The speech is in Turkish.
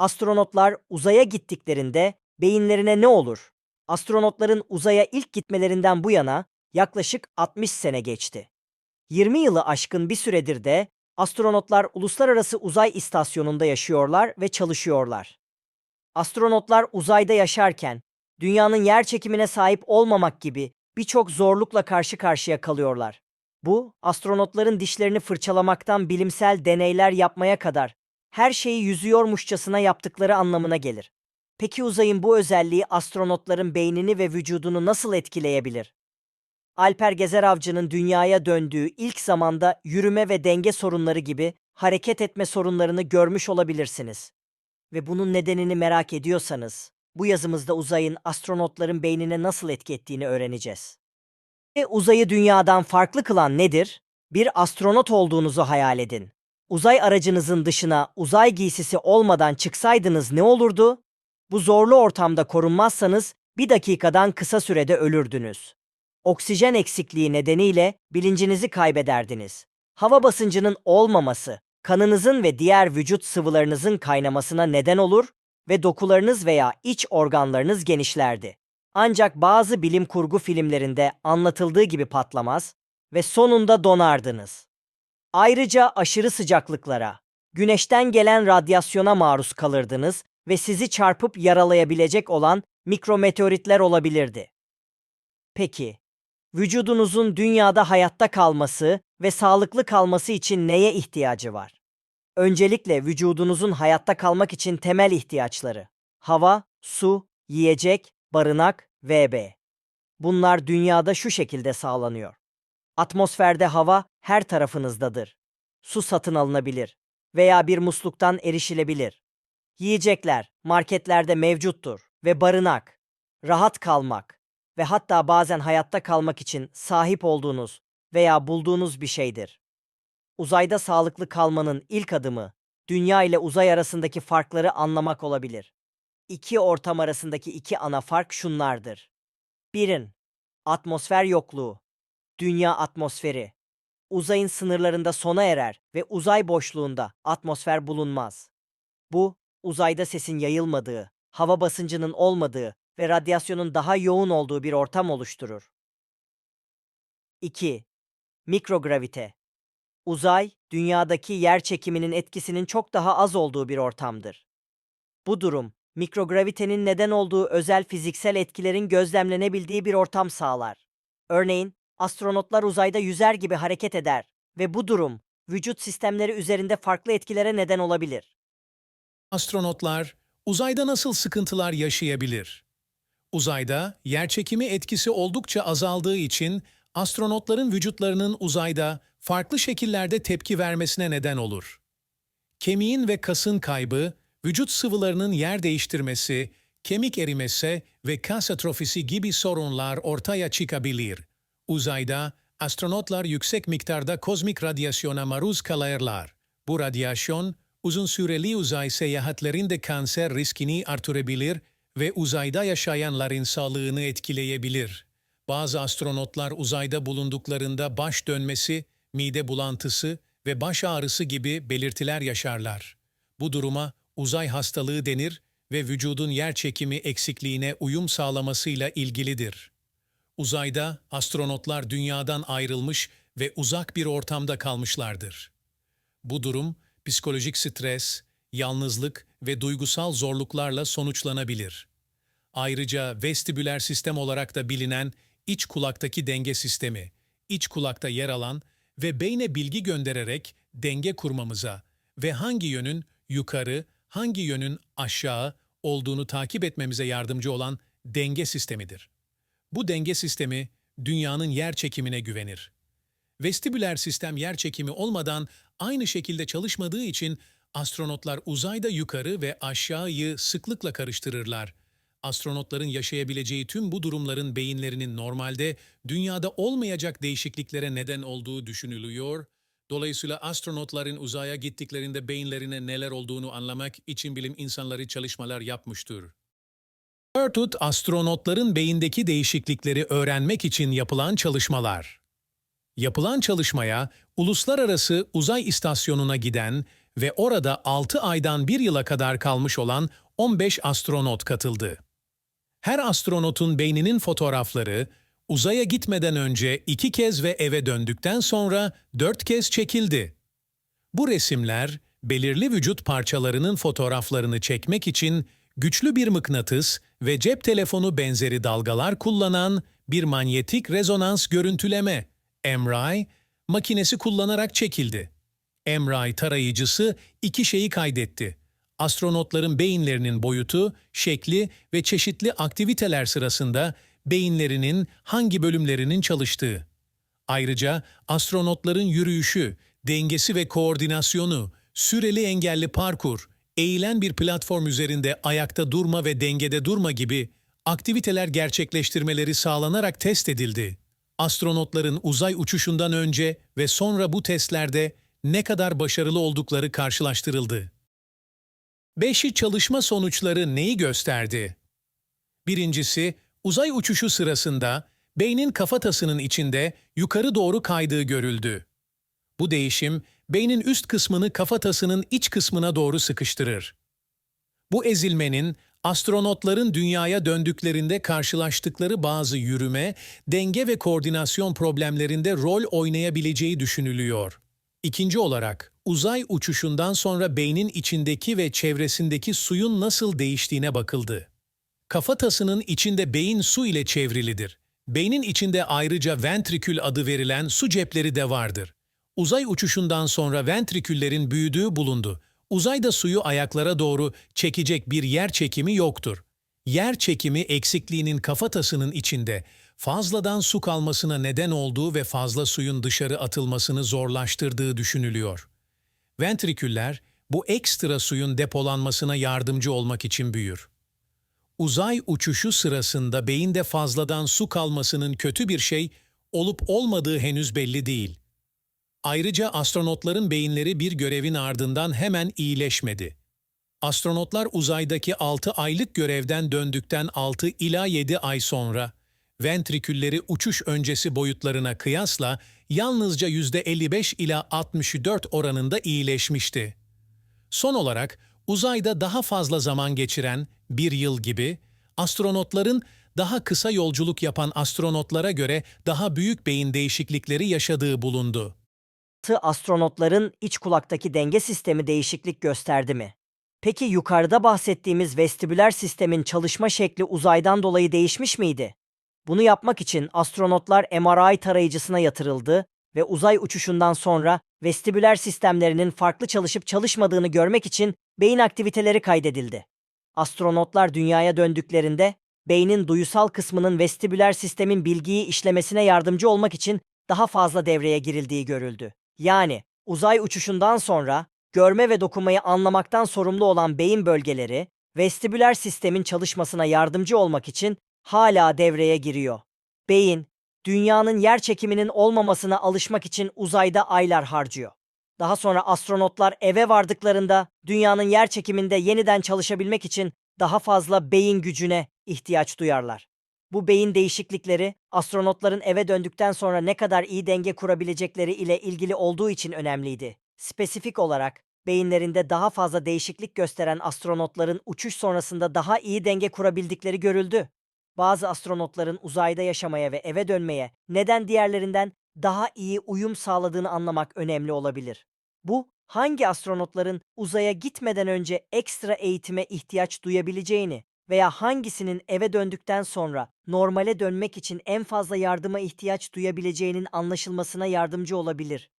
Astronotlar uzaya gittiklerinde beyinlerine ne olur? Astronotların uzaya ilk gitmelerinden bu yana yaklaşık 60 sene geçti. 20 yılı aşkın bir süredir de astronotlar uluslararası uzay istasyonunda yaşıyorlar ve çalışıyorlar. Astronotlar uzayda yaşarken dünyanın yer çekimine sahip olmamak gibi birçok zorlukla karşı karşıya kalıyorlar. Bu, astronotların dişlerini fırçalamaktan bilimsel deneyler yapmaya kadar her şeyi yüzüyormuşçasına yaptıkları anlamına gelir. Peki uzayın bu özelliği astronotların beynini ve vücudunu nasıl etkileyebilir? Alper Gezer Avcı'nın dünyaya döndüğü ilk zamanda yürüme ve denge sorunları gibi hareket etme sorunlarını görmüş olabilirsiniz. Ve bunun nedenini merak ediyorsanız, bu yazımızda uzayın astronotların beynine nasıl etki ettiğini öğreneceğiz. Ve uzayı dünyadan farklı kılan nedir? Bir astronot olduğunuzu hayal edin. Uzay aracınızın dışına uzay giysisi olmadan çıksaydınız ne olurdu? Bu zorlu ortamda korunmazsanız bir dakikadan kısa sürede ölürdünüz. Oksijen eksikliği nedeniyle bilincinizi kaybederdiniz. Hava basıncının olmaması, kanınızın ve diğer vücut sıvılarınızın kaynamasına neden olur ve dokularınız veya iç organlarınız genişlerdi. Ancak bazı bilim kurgu filmlerinde anlatıldığı gibi patlamaz ve sonunda donardınız. Ayrıca aşırı sıcaklıklara, güneşten gelen radyasyona maruz kalırdınız ve sizi çarpıp yaralayabilecek olan mikrometeoritler olabilirdi. Peki, vücudunuzun dünyada hayatta kalması ve sağlıklı kalması için neye ihtiyacı var? Öncelikle vücudunuzun hayatta kalmak için temel ihtiyaçları. Hava, su, yiyecek, barınak, VB. Bunlar dünyada şu şekilde sağlanıyor. Atmosferde hava her tarafınızdadır. Su satın alınabilir veya bir musluktan erişilebilir. Yiyecekler marketlerde mevcuttur ve barınak, rahat kalmak ve hatta bazen hayatta kalmak için sahip olduğunuz veya bulduğunuz bir şeydir. Uzayda sağlıklı kalmanın ilk adımı dünya ile uzay arasındaki farkları anlamak olabilir. İki ortam arasındaki iki ana fark şunlardır. Birin, atmosfer yokluğu. Dünya atmosferi. Uzayın sınırlarında sona erer ve uzay boşluğunda atmosfer bulunmaz. Bu, uzayda sesin yayılmadığı, hava basıncının olmadığı ve radyasyonun daha yoğun olduğu bir ortam oluşturur. 2. Mikrogravite. Uzay, dünyadaki yer çekiminin etkisinin çok daha az olduğu bir ortamdır. Bu durum, mikrogravitenin neden olduğu özel fiziksel etkilerin gözlemlenebildiği bir ortam sağlar. Örneğin, astronotlar uzayda yüzer gibi hareket eder ve bu durum, vücut sistemleri üzerinde farklı etkilere neden olabilir. Astronotlar uzayda nasıl sıkıntılar yaşayabilir? Uzayda yerçekimi etkisi oldukça azaldığı için astronotların vücutlarının uzayda farklı şekillerde tepki vermesine neden olur. Kemiğin ve kasın kaybı, vücut sıvılarının yer değiştirmesi, kemik erimesi ve kas atrofisi gibi sorunlar ortaya çıkabilir. Uzayda astronotlar yüksek miktarda kozmik radyasyona maruz kalırlar. Bu radyasyon, uzun süreli uzay seyahatlerinde kanser riskini artırabilir ve uzayda yaşayanların sağlığını etkileyebilir. Bazı astronotlar uzayda bulunduklarında baş dönmesi, mide bulantısı ve baş ağrısı gibi belirtiler yaşarlar. Bu duruma uzay hastalığı denir ve vücudun yer çekimi eksikliğine uyum sağlamasıyla ilgilidir. Uzayda astronotlar dünyadan ayrılmış ve uzak bir ortamda kalmışlardır. Bu durum psikolojik stres, yalnızlık ve duygusal zorluklarla sonuçlanabilir. Ayrıca vestibüler sistem olarak da bilinen iç kulaktaki denge sistemi, iç kulakta yer alan ve beyne bilgi göndererek denge kurmamıza ve hangi yönün yukarı, hangi yönün aşağı olduğunu takip etmemize yardımcı olan denge sistemidir. Bu denge sistemi dünyanın yer çekimine güvenir. Vestibüler sistem yer çekimi olmadan aynı şekilde çalışmadığı için astronotlar uzayda yukarı ve aşağıyı sıklıkla karıştırırlar. Astronotların yaşayabileceği tüm bu durumların beyinlerinin normalde dünyada olmayacak değişikliklere neden olduğu düşünülüyor. Dolayısıyla astronotların uzaya gittiklerinde beyinlerine neler olduğunu anlamak için bilim insanları çalışmalar yapmıştır. Ertut astronotların beyindeki değişiklikleri öğrenmek için yapılan çalışmalar. Yapılan çalışmaya Uluslararası Uzay İstasyonu'na giden ve orada 6 aydan 1 yıla kadar kalmış olan 15 astronot katıldı. Her astronotun beyninin fotoğrafları uzaya gitmeden önce iki kez ve eve döndükten sonra dört kez çekildi. Bu resimler belirli vücut parçalarının fotoğraflarını çekmek için güçlü bir mıknatıs ve cep telefonu benzeri dalgalar kullanan bir manyetik rezonans görüntüleme MRI makinesi kullanarak çekildi. MRI tarayıcısı iki şeyi kaydetti. Astronotların beyinlerinin boyutu, şekli ve çeşitli aktiviteler sırasında beyinlerinin hangi bölümlerinin çalıştığı. Ayrıca astronotların yürüyüşü, dengesi ve koordinasyonu, süreli engelli parkur, eğilen bir platform üzerinde ayakta durma ve dengede durma gibi aktiviteler gerçekleştirmeleri sağlanarak test edildi. Astronotların uzay uçuşundan önce ve sonra bu testlerde ne kadar başarılı oldukları karşılaştırıldı. Beşi çalışma sonuçları neyi gösterdi? Birincisi, uzay uçuşu sırasında beynin kafatasının içinde yukarı doğru kaydığı görüldü. Bu değişim, beynin üst kısmını kafatasının iç kısmına doğru sıkıştırır. Bu ezilmenin astronotların dünyaya döndüklerinde karşılaştıkları bazı yürüme, denge ve koordinasyon problemlerinde rol oynayabileceği düşünülüyor. İkinci olarak, uzay uçuşundan sonra beynin içindeki ve çevresindeki suyun nasıl değiştiğine bakıldı. Kafatasının içinde beyin su ile çevrilidir. Beynin içinde ayrıca ventrikül adı verilen su cepleri de vardır. Uzay uçuşundan sonra ventriküllerin büyüdüğü bulundu. Uzayda suyu ayaklara doğru çekecek bir yer çekimi yoktur. Yer çekimi eksikliğinin kafatasının içinde fazladan su kalmasına neden olduğu ve fazla suyun dışarı atılmasını zorlaştırdığı düşünülüyor. Ventriküller bu ekstra suyun depolanmasına yardımcı olmak için büyür. Uzay uçuşu sırasında beyinde fazladan su kalmasının kötü bir şey olup olmadığı henüz belli değil. Ayrıca astronotların beyinleri bir görevin ardından hemen iyileşmedi. Astronotlar uzaydaki 6 aylık görevden döndükten 6 ila 7 ay sonra ventrikülleri uçuş öncesi boyutlarına kıyasla yalnızca %55 ila 64 oranında iyileşmişti. Son olarak uzayda daha fazla zaman geçiren bir yıl gibi astronotların daha kısa yolculuk yapan astronotlara göre daha büyük beyin değişiklikleri yaşadığı bulundu. Tı astronotların iç kulaktaki denge sistemi değişiklik gösterdi mi? Peki yukarıda bahsettiğimiz vestibüler sistemin çalışma şekli uzaydan dolayı değişmiş miydi? Bunu yapmak için astronotlar MRI tarayıcısına yatırıldı ve uzay uçuşundan sonra vestibüler sistemlerinin farklı çalışıp çalışmadığını görmek için beyin aktiviteleri kaydedildi. Astronotlar dünyaya döndüklerinde beynin duyusal kısmının vestibüler sistemin bilgiyi işlemesine yardımcı olmak için daha fazla devreye girildiği görüldü. Yani uzay uçuşundan sonra görme ve dokunmayı anlamaktan sorumlu olan beyin bölgeleri vestibüler sistemin çalışmasına yardımcı olmak için hala devreye giriyor. Beyin, dünyanın yer çekiminin olmamasına alışmak için uzayda aylar harcıyor. Daha sonra astronotlar eve vardıklarında dünyanın yer çekiminde yeniden çalışabilmek için daha fazla beyin gücüne ihtiyaç duyarlar. Bu beyin değişiklikleri astronotların eve döndükten sonra ne kadar iyi denge kurabilecekleri ile ilgili olduğu için önemliydi. Spesifik olarak beyinlerinde daha fazla değişiklik gösteren astronotların uçuş sonrasında daha iyi denge kurabildikleri görüldü. Bazı astronotların uzayda yaşamaya ve eve dönmeye neden diğerlerinden daha iyi uyum sağladığını anlamak önemli olabilir. Bu, hangi astronotların uzaya gitmeden önce ekstra eğitime ihtiyaç duyabileceğini veya hangisinin eve döndükten sonra normale dönmek için en fazla yardıma ihtiyaç duyabileceğinin anlaşılmasına yardımcı olabilir.